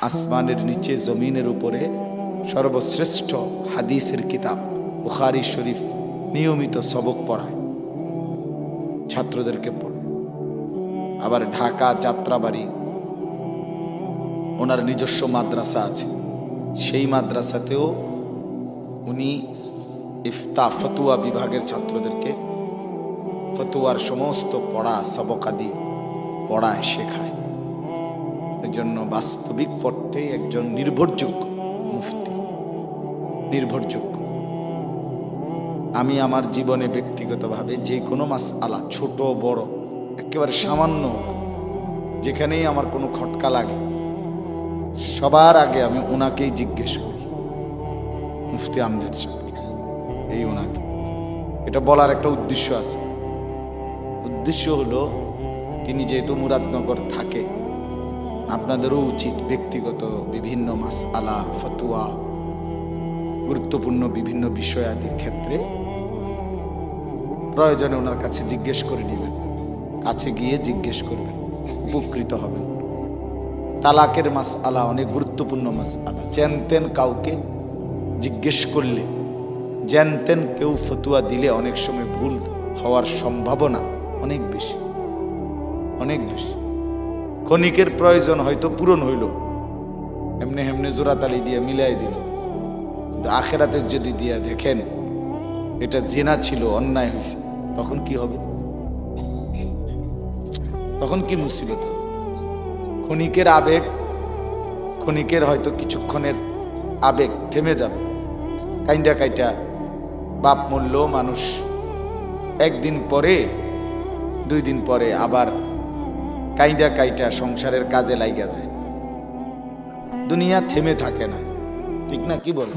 আসমানের নিচে, জমিনের উপরে সর্বশ্রেষ্ঠ হাদিসের কিতাব, বুখারি শরীফ নিয়মিত সবক পড়ায়। ছাত্রদেরকে পড়ে। আবার ঢাকা যাত্রাবাড়ি, ওনার নিজস্ব মাদ্রাসা আছে। সেই মাদ্রাসাতেও উনি ইফতা ফতুয়া বিভাগের ছাত্রদেরকে ফতুয়ার সমস্ত পড়া সবকাদি পড়ায়, শেখায়। এজন্য বাস্তবিক পড়তে একজন নির্ভরযোগ্য মুফতি। নির্ভরযোগ্য। আমি আমার জীবনে ব্যক্তিগতভাবে যে কোনো মাস আলা ছোট, বড়, একেবারে সামান্য, যেখানেই আমার কোনো খটকা লাগে, সবার আগে আমি ওনাকেই জিজ্ঞেস করি, মুফতি আমজাদ সাহেব, এই ওনাকে এটা বলার একটা উদ্দেশ্য আছে। উদ্দেশ্য হলো, তিনি যেহেতু মুরাদনগর থাকে আপনাদেরও উচিত ব্যক্তিগত বিভিন্ন মাস আলা ফতুয়া, গুরুত্বপূর্ণ বিভিন্ন বিষয়াদির ক্ষেত্রে প্রয়োজনে ওনার কাছে জিজ্ঞেস করে নেবেন। কাছে গিয়ে জিজ্ঞেস করবেন, উপকৃত হবেন। তালাকের মাস আলা অনেক গুরুত্বপূর্ণ মাস আলা চেনতেন কাউকে জিজ্ঞেস করলে জানতেন কেউ ফতুয়া দিলে অনেক সময় ভুল হওয়ার সম্ভাবনা অনেক বেশি অনেক বেশি। ক্ষণিকের প্রয়োজন হয়তো পূরণ হইল। এমনি এমনি জোরাতালি দিয়ে মিলাই দিল। কিন্তু আখেরাতে যদি দিয়া দেখেন, এটা জেনা ছিল, অন্যায় হয়েছে তখন কি হবে? তখন কি মুসিবত? ক্ষণিকের আবেগ, ক্ষণিকের হয়তো কিছুক্ষণের আবেগ থেমে যাবে। কাইন্ডা কাইটা বাপ মূল্য মানুষ একদিন পরে, দুই দিন পরে আবার কাইদা কাইটা সংসারের কাজে লাইগা যায়। দুনিয়া থেমে থাকে না। ঠিক না কি বল?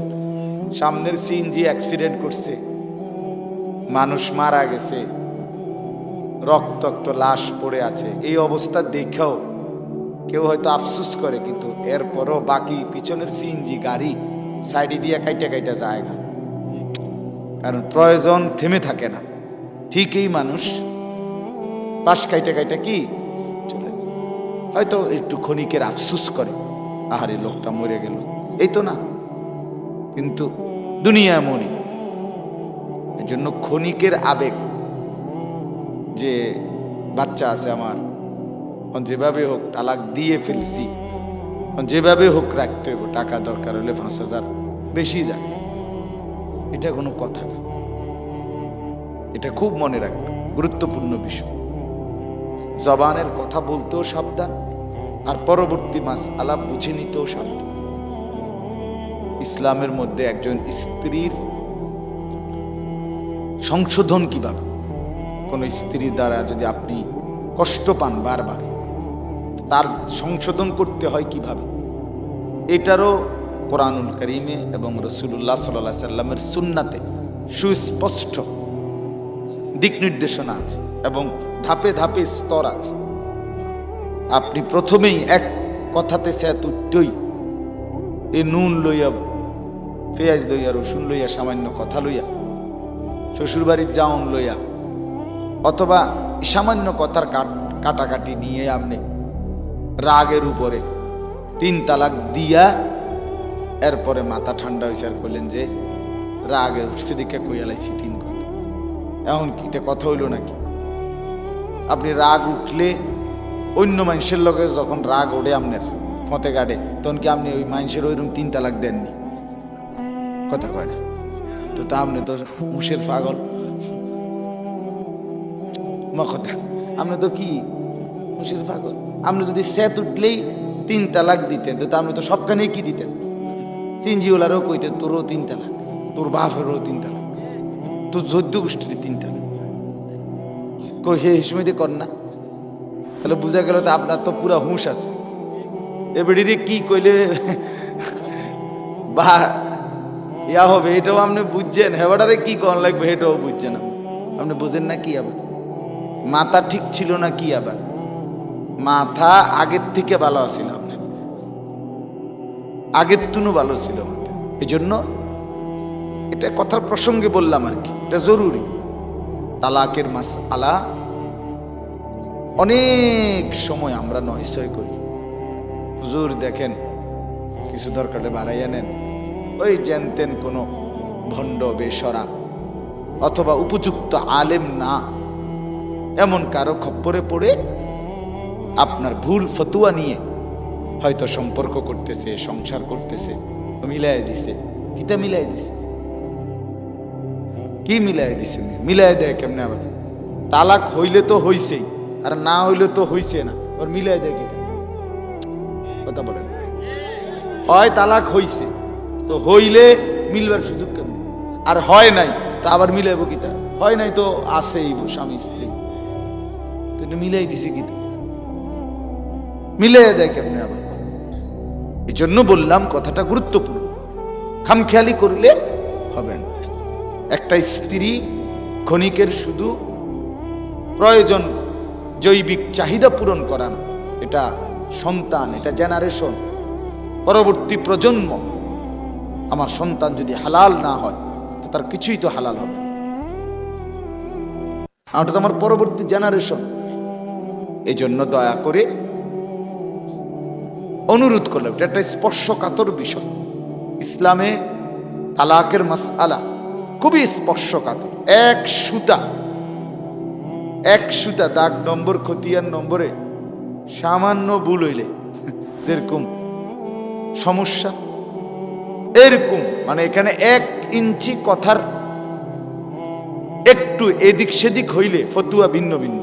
সামনের সিএনজি অ্যাক্সিডেন্ট করছে, মানুষ মারা গেছে, রক্তাক্ত লাশ পড়ে আছে, এই অবস্থা দেখেও কেউ হয়তো আফসুস করে, কিন্তু এরপরও বাকি পিছনের সিএনজি গাড়ি সাইডে দিয়ে কাইটা কাইটা যায় না। কারণ প্রয়োজন থেমে থাকে না। ঠিকই মানুষ পাশ কাইটা কাইটা কি। হয়তো একটু ক্ষণিকের আফসুস করে, আহারে লোকটা মরে গেল। এই তো না। কিন্তু দুনিয়া এমনই। জন্য ক্ষণিকের আবেগ যে বাচ্চা আছে আমার যেভাবে হোক তালাক দিয়ে ফেলছি যেভাবে হোক রাখতে হবে টাকা দরকার হলে পাঁচ হাজার বেশি যায় এটা কোনো কথা না। এটা খুব মনে রাখবে গুরুত্বপূর্ণ বিষয়। জবানের কথা বলতেও সাবধান। আর পরবর্তী মাস আলাপ বুঝে নিতেও সাবধান ইসলামের মধ্যে একজন স্ত্রীর সংশোধন কীভাবে? কোনো স্ত্রীর দ্বারা যদি আপনি কষ্ট পান বারবার, তার সংশোধন করতে হয় কীভাবে? এটারও কোরআনুল করিমে এবং রসুল্লাহ সাল্লাহ সাল্লামের সুন্নাতে সুস্পষ্ট দিক নির্দেশনা আছে এবং ধাপে ধাপে স্তর আছে। আপনি প্রথমেই এক কথাতে স্যাত উঠতই এ নুন লইয়া, পেঁয়াজ লইয়া, রসুন লইয়া, সামান্য কথা লইয়া, শ্বশুরবাড়ির জাউন লইয়া, অথবা সামান্য কথার কাট, কাটাকাটি নিয়ে আপনি রাগের উপরে তিন তালাক দিয়া এরপরে মাথা ঠান্ডা হয়েছে আর করলেন যে, রাগের উঠছে দিকে কইয়ালাইছি তিন কথা। এখন কি এটা কথা হইল নাকি? আপনি রাগ উঠলে অন্য মানুষের লগে যখন রাগ ওঠে আপনার ফতে কাটে, তখন কি আপনি ওই মানুষের ওইরকম তিন তালাক দেননি? কথা কয় না। তো তা আপনি তো মুষের পাগল। কথা, আপনি তো কি মুষের পাগল? আপনি যদি সেত উঠলেই তিন তালাক দিতেন, তো আপনি তো সবখানেই কি দিতেন? সিনজিওলারও কইতেন, তোরও তিন তালাক, তোর বাপেরও তিন তালাক, তোর চোদ্দ গোষ্ঠীর তিন তালাক। কই হে হিসমিতে কর না? তাহলে বোঝা গেল আপনার তো পুরা হুঁশ আছে। এবারে কি কইলে? বা, ইয়া হবে, এটাও আপনি বুঝছেন। হেবাটারে কি কন লাগবে এটাও বুঝছেন আপনি। আপনি বুঝেন না কি আবার? মাথা ঠিক ছিল না কি আবার? মাথা আগের থেকে ভালো আছিল আপনার। আগের তুনও ভালো ছিল এই জন্য এটা কথার প্রসঙ্গে বললাম আর কি। এটা জরুরি। তালাকের মাস আলা অনেক সময় আমরা নয়সয় করি। হুজুর দেখেন, কিছু দরকার বাড়াইয়া নেন ওই জেনতেন কোনো ভণ্ড, বেসরা অথবা উপযুক্ত আলেম না। এমন কারও খপ্পরে পড়ে আপনার ভুল ফতুয়া নিয়ে হয়তো সম্পর্ক করতেছে, সংসার করতেছে মিলাই দিছে। কিটা মিলাই দিছে? কি মিলাই দিছে? মিলাই দেয় কেমনে আবার? তালাক হইলে তো হইছেই। আর না হইলে তো হইছে না। ওর মিলাই দেয় কিটা কথা বলেন হয় তালাক হইছে, তো হইলে মিলবার সুযোগ কেমন? আর হয় নাই, তা আবার মিলাইব কিটা হয় নাই তো আছেই স্বামী স্ত্রী। তো মিলাই দিছে কিটা মিলাই দেয় কেমনে আবার? এই জন্য বললাম কথাটা গুরুত্বপূর্ণ। খামখেয়ালি করলে হবে না। একটা স্ত্রী ক্ষণিকের শুধু প্রয়োজন জৈবিক চাহিদা পূরণ করা না এটা সন্তান, এটা জেনারেশন পরবর্তী প্রজন্ম, আমার সন্তান যদি হালাল না হয়, তো তার কিছুই তো হালাল হবে ওটা তো আমার পরবর্তী জেনারেশন এই জন্য দয়া করে অনুরোধ করলাম, এটা একটা স্পর্শকাতর বিষয়। ইসলামে তালাকের মাস আলা খুবই স্পর্শকাতর। এক সুতা এক সুতা দাগ নম্বর খতিয়ান নম্বরে সামান্য ভুল হইলে, যেরকম সমস্যা, এরকম মানে এখানে এক ইঞ্চি কথার একটু এদিক সেদিক হইলে ফতুয়া ভিন্ন ভিন্ন।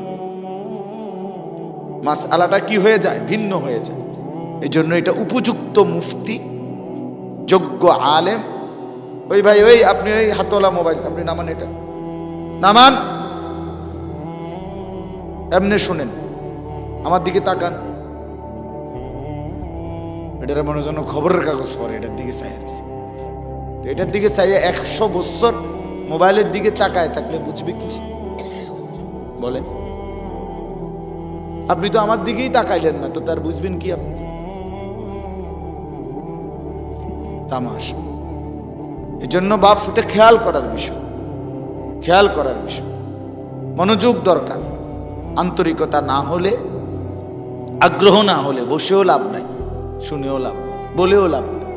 মাস আলাটা কি হয়ে যায়? ভিন্ন হয়ে যায়। এই জন্য এটা উপযুক্ত মুফতি, যোগ্য আলেম। ওই ভাই, ওই আপনি ওই হাতলা মোবাইল, আপনি নামান এটা। নামান। এমনি শুনেন। আমার দিকে তাকান। এটার মনে জন্য খবরের কাগজ পরে এটার দিকে চাই এটার দিকে চাইয়ে একশো বছর মোবাইলের দিকে তাকায় থাকলে বুঝবে কি? বলেন। আপনি তো আমার দিকেই তাকাইলেন না, তো তার বুঝবেন কি আপনি? তামাশা। এজন্য বাপ এটা খেয়াল করার বিষয়। খেয়াল করার বিষয়। মনোযোগ দরকার। আন্তরিকতা না হলে, আগ্রহ না হলে বসেও লাভ নাই, শুনেও লাভ বলেও লাভ নাই।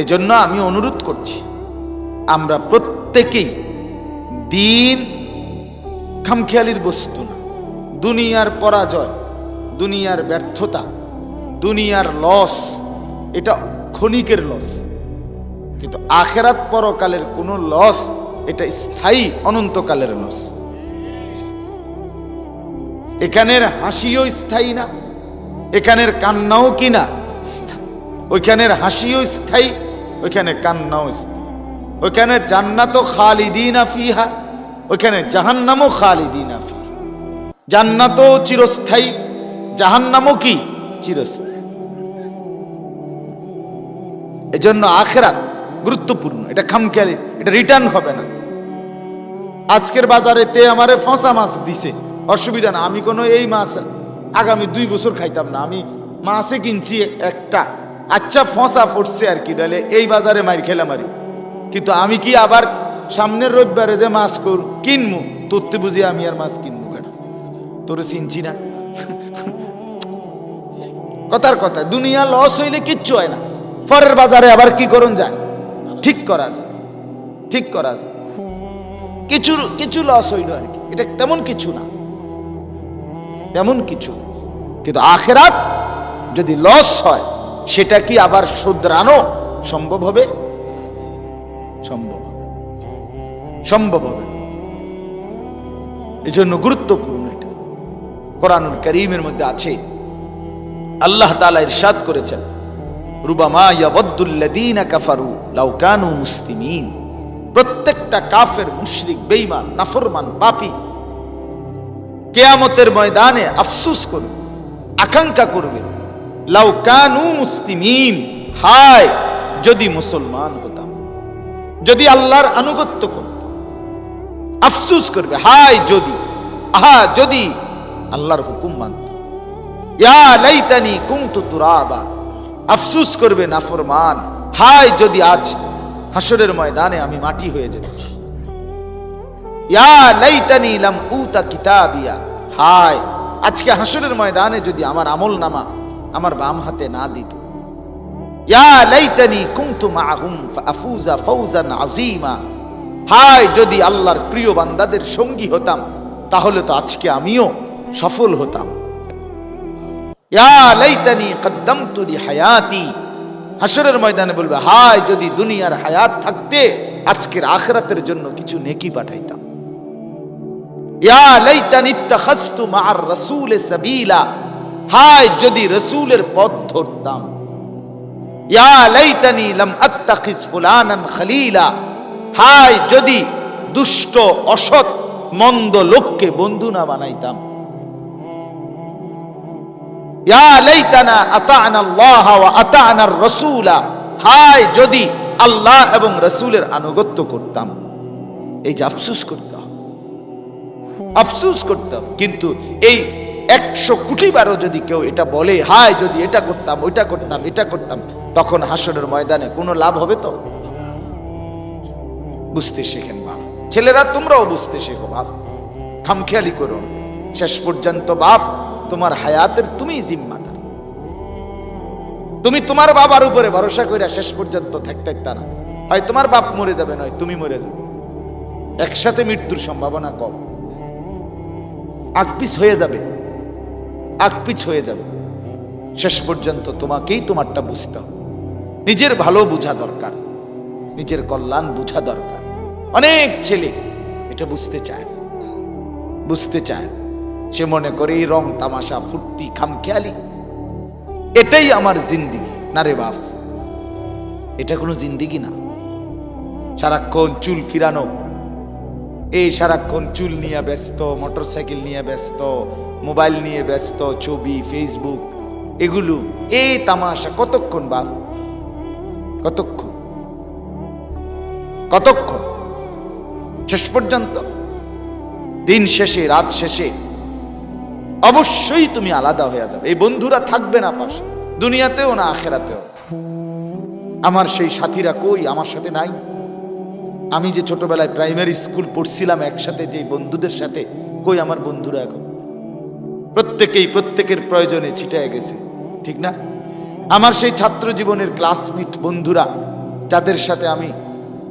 এই জন্য আমি অনুরোধ করছি, আমরা প্রত্যেকেই দিন খামখেয়ালির বস্তু না, দুনিয়ার পরাজয়, দুনিয়ার ব্যর্থতা, দুনিয়ার লস এটা ক্ষণিকের লস কিন্তু আখেরাত পরকালের কোনো লস এটা স্থায়ী অনন্তকালের লস এখানের হাসিও স্থায়ী না, এখানের কান্নাও কি না। ওইখানের হাসিও স্থায়ী, ওইখানে কান্নাও স্থায়ী। ওইখানে জান্নাতও খালিদিনা ফিহা, ওইখানে জাহান্নামও খালিদিনা ফিহা। জান্নাতও চিরস্থায়ী, জাহান্নামও কি? চিরস্থায়ী। এজন্য আখেরাত গুরুত্বপূর্ণ, এটা খামখেয়ালি, এটা রিটার্ন হবে না। আজকের বাজারে তে আমারে ফসা মাছ দিছে। অসুবিধা না, আমি কোনো এই মাছ আগামী দুই বছর খাইতাম না। আমি মাছে কিনছি একটা। আচ্ছা ফসা পড়ছে আর কি ডালে এই বাজারে মার খেলাম আরি কিন্তু আমি কি আবার সামনের রবিবারে যে মাছ কর কিনমু? তোরতে বুঝি আমি আর মাছ কিনবো কেন? তোর চিনছি না। কথার কথা, দুনিয়া লস হইলে কিচ্ছু হয় না। পরের বাজারে আবার কি করুন যায়? ঠিক করা যায়। ঠিক করা যায়। কিছু কিছু লস হইল আর কি। এটা তেমন কিছু না। তেমন কিছু। কিন্তু আখেরাত যদি লস হয়, সেটা কি আবার শুধরানো সম্ভব হবে? সম্ভব। সম্ভব হবে। এই জন্য গুরুত্বপূর্ণ এটা। কোরআনুল করিমের মধ্যে আছে, আল্লাহ তাআলা ইরশাদ করেছেন, রুবামা ইয়াবদ্দুল্লাযীনা কাফারু লাউ কানু মুসলিমিন। প্রত্যেকটা কাফের মুশরিক, বেঈমান, নাফরমান পাপী কেয়ামতের ময়দানে আফসুস করবে, আকাঙ্ক্ষা করবে। লাউ কানু মুসলিমিন, হায়, যদি মুসলমান হতাম, যদি আল্লাহর আনুগত্য করত আফসুস করবে, হায়, যদি, আহা, যদি আল্লাহর হুকুম মানত। লাইতানি কুমতু তুরাবা, আফসুস করবে, নাফরমান, হায়, যদি আজ হাসরের ময়দানে আমি মাটি হয়ে যেতাম। ইয়া লাইতানি লাম উতা কিতাবিয়া হায়, আজকে হাসরের ময়দানে যদি আমার আমল নামা আমার বাম হাতে না দিত। হায়, যদি আল্লাহর প্রিয় বান্দাদের সঙ্গী হতাম, তাহলে তো আজকে আমিও সফল হতাম। হায়াতি হাসরের ময়দানে বলবে, হায়, যদি দুনিয়ার হায়াত থাকতে, আজকের আখরাতের জন্য কিছু নেকি পাঠাইতাম। হায়, যদি রসূলের পথ ধরতাম। যদি দুষ্ট, অসৎ, মন্দ লোককে বন্ধু না বানাইতাম হায়, যদি আল্লাহ এবং রসূলের আনুগত্য করতাম। এই যে আফসোস করতাম। আফসোস করতাম কিন্তু এই একশো কোটি বারও যদি কেউ এটা বলে, হায়, যদি এটা করতাম, ওইটা করতাম, এটা করতাম, তখন হাসনের ময়দানে কোনো লাভ হবে তো? বুঝতে শেখেন বাপ। ছেলেরা, তোমরাও বুঝতে শেখো বাপ। খামখেয়ালি করো। শেষ পর্যন্ত বাপ, তোমার হায়াতের তুমি জিম্মাদার। তুমি তোমার বাবার উপরে ভরসা করে শেষ পর্যন্ত থাকতে না। হয় তোমার বাপ মরে যাবে, নয় তুমি মরে যাবে। একসাথে মৃত্যুর সম্ভাবনা কম। আকপিস হয়ে যাবে। আকপিছ হয়ে যাবে। শেষ পর্যন্ত তোমাকেই তোমারটা বুঝতে হবে। নিজের ভালো বোঝা দরকার। নিজের কল্যাণ বোঝা দরকার। অনেক ছেলে এটা বুঝতে চায় বুঝতে চায় সে মনে করে এই রং তামাশা, ফুর্তি, খামখেয়ালি, এটাই আমার জিন্দিগি। না রে বাপ, এটা কোনো জিন্দিগি না। সারাক্ষণ চুল ফিরানো এই সারাক্ষণ চুল নিয়ে ব্যস্ত, মোটরসাইকেল নিয়ে ব্যস্ত, মোবাইল নিয়ে ব্যস্ত, ছবি ফেসবুক এগুলো এই তামাশা কতক্ষণ বাপ? কতক্ষণ? কতক্ষণ? শেষ পর্যন্ত? দিন শেষে, রাত শেষে? অবশ্যই তুমি আলাদা হয়ে যাবে। এই বন্ধুরা থাকবে না পাশে। দুনিয়াতেও না আখেরাতেও। আমার সেই সাথীরা কই? আমার সাথে নাই? আমি যে ছোটবেলায় প্রাইমারি স্কুল পড়ছিলাম একসাথে যে বন্ধুদের সাথে, কই আমার বন্ধুরা এখন? প্রত্যেকেই, প্রত্যেকের প্রয়োজনে ছিটায় গেছে, ঠিক না? আমার সেই ছাত্র জীবনের ক্লাসমেট বন্ধুরা, যাদের সাথে আমি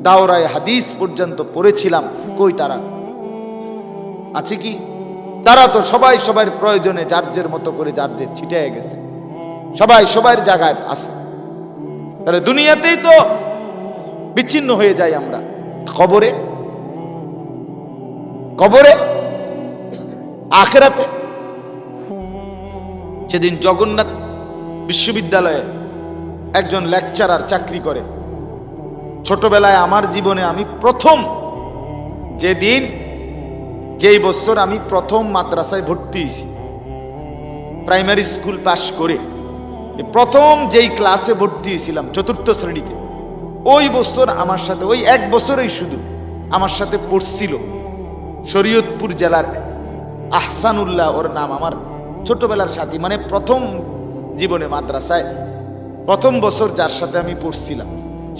দাওরায় হাদিস পর্যন্ত পড়েছিলাম, কই তারা? আছে কি? তারা তো সবাই সবার প্রয়োজনে যার যার মতো করে যার যে ছিটায় গেছে। সবাই সবার জায়গায় আছে। তাহলে দুনিয়াতেই তো বিচ্ছিন্ন হয়ে যাই আমরা। কবরে? কবরে? আখেরাতে? সেদিন জগন্নাথ বিশ্ববিদ্যালয়ে একজন লেকচারার চাকরি করে। ছোটবেলায় আমার জীবনে আমি প্রথম যেদিন, যেই বছর আমি প্রথম মাদ্রাসায় ভর্তি হয়েছি প্রাইমারি স্কুল পাশ করে, প্রথম যেই ক্লাসে ভর্তি হয়েছিলাম, চতুর্থ শ্রেণীতে। ওই বছর আমার সাথে, ওই এক বছরই শুধু আমার সাথে পড়ছিল শরীয়তপুর জেলার আহসানুল্লাহ ওর নাম আমার ছোটবেলার সাথী মানে প্রথম জীবনে মাদ্রাসায়, প্রথম বছর যার সাথে আমি পড়ছিলাম।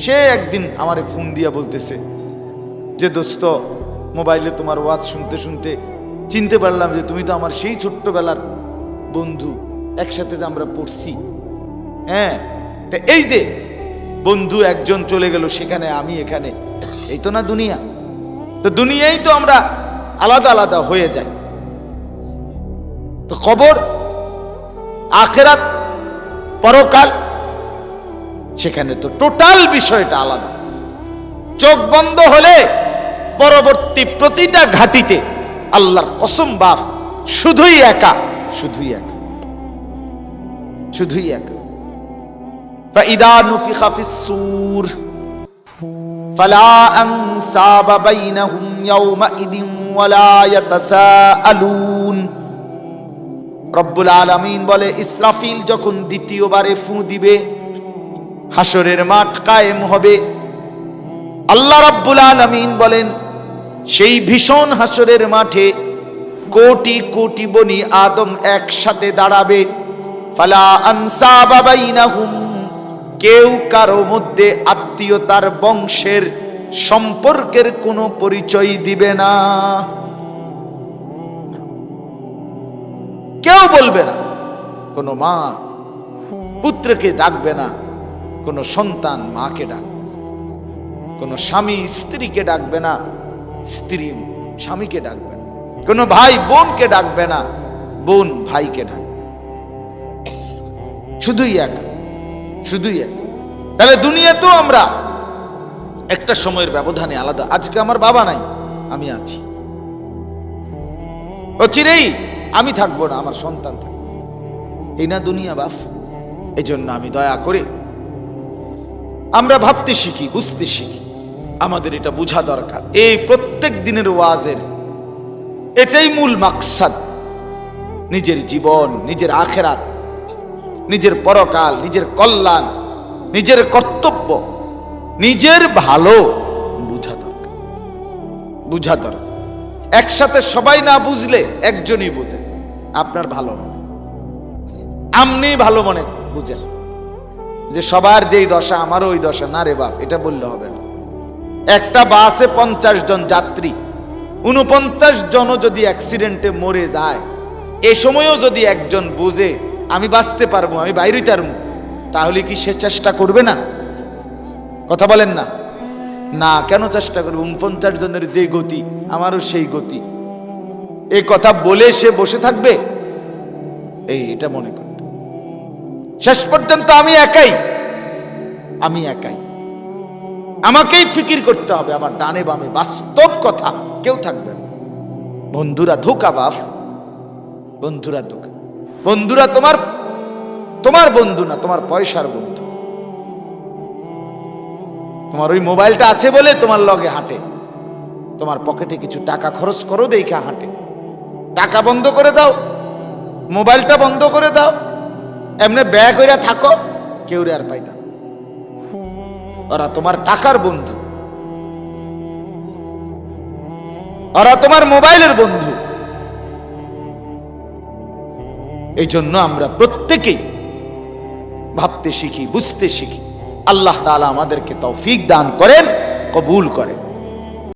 সে একদিন আমারে ফোন দিয়া বলতেছে যে, দোস্ত, মোবাইলে তোমার ওয়াজ শুনতে শুনতে চিনতে পারলাম যে তুমি তো আমার সেই ছোট্টবেলার বন্ধু, একসাথে যে আমরা পড়ছি। হ্যাঁ তা এই যে বন্ধু একজন চলে গেল, সেখানে আমি এখানে। এই তো না দুনিয়া। তো দুনিয়াই তো আমরা আলাদা আলাদা হয়ে যাই। তো কবর, আখেরাত, পরকাল, সেখানে তো টোটাল বিষয়টা আলাদা। চোখ বন্ধ হলে পরবর্তী প্রতিটা ঘাটিতে আল্লাহর কসম বাফ শুধুই একা শুধুই একা। শুধুই একা। فإذا نفخ في الصور فلا أنساب بينهم يومئذ ولا يتساءلون রব্বুল আলামিন বলে ইসরাফিল যখন দ্বিতীয়বারে ফু দিবে হাসরের মাঠ কায়েম হবে আল্লাহ রাব্বুল আলামিন বলেন সেই ভীষণ হাসরের মাঠে কোটি কোটি বনি আদম একসাথে দাঁড়াবে ফালা আনসাবা বাইনাহুম কেউ কারও মধ্যে আত্মীয়তার বংশের সম্পর্কের কোনো পরিচয় দিবে না কেউ বলবে না, কোনো মা পুত্রকে ডাকবে না, কোনো সন্তান মাকে ডাকবে। কোনো স্বামী স্ত্রীকে ডাকবে না, স্ত্রী স্বামীকে ডাকবে না, কোনো ভাই বোনকে ডাকবে না, বোন ভাইকে ডাকবে শুধুই একা শুধুই একা। তাহলে দুনিয়াতেও আমরা একটা সময়ের ব্যবধানে আলাদা। আজকে আমার বাবা নাই, আমি আছি। ও চিরেই আমি থাকব না, আমার সন্তান থাকবে। এই না দুনিয়া বাপ এই জন্য আমি দয়া করে আমরা ভাবতে শিখি, বুঝতে শিখি, আমাদের এটা বোঝা দরকার। এই প্রত্যেক দিনের ওয়াজের এটাই মূল মাকসাদ। নিজের জীবন, নিজের আখেরাত। নিজের পরকাল, নিজের কল্যাণ, নিজের কর্তব্য, নিজের ভালো বুঝা দরকার। বুঝা দরকার। একসাথে সবাই না বুঝলে একজনই বুঝে আপনার ভালো হবে আপনি ভালো মনে বুঝেন। যে সবার যেই দশা, আমারও ওই দশা। না রে বাপ, এটা বললে হবে না। একটা বাসে পঞ্চাশ জন যাত্রী উনপঞ্চাশ জনও যদি অ্যাক্সিডেন্টে মরে যায়, এ সময়ও যদি একজন বুঝে আমি বাঁচতে পারব, আমি বাইরে তারবো তাহলে কি সে চেষ্টা করবে না? কথা বলেন না। না, কেন চেষ্টা করবে? উনপঞ্চাশ জনের যে গতি, আমারও সেই গতি। এই কথা বলে সে বসে থাকবে? এই, এটা মনে করতে শেষ পর্যন্ত আমি একাই। আমি একাই। আমাকেই ফিকির করতে হবে আমার ডানে বামে। বাস্তব কথা, কেউ থাকবে বন্ধুরা ধোকা বাপ বন্ধুরা ধোকা। বন্ধুরা, তোমার তোমার বন্ধু না, তোমার পয়সার বন্ধু। তোমার ওই মোবাইলটা আছে বলে তোমার লগে হাঁটে। তোমার পকেটে কিছু টাকা খরচ করো, দেখা হাঁটে। টাকা বন্ধ করে দাও, মোবাইলটা বন্ধ করে দাও, এমনি ব্যাগ হইরা থাকো, কেউ রে আর পাইতা না। ওরা তোমার টাকার বন্ধু। ওরা তোমার মোবাইলের বন্ধু। এই জন্য আমরা প্রত্যেকেই ভাবতে শিখি, বুঝতে শিখি। আল্লাহ তালা আমাদেরকে তৌফিক দান করেন, কবুল করেন।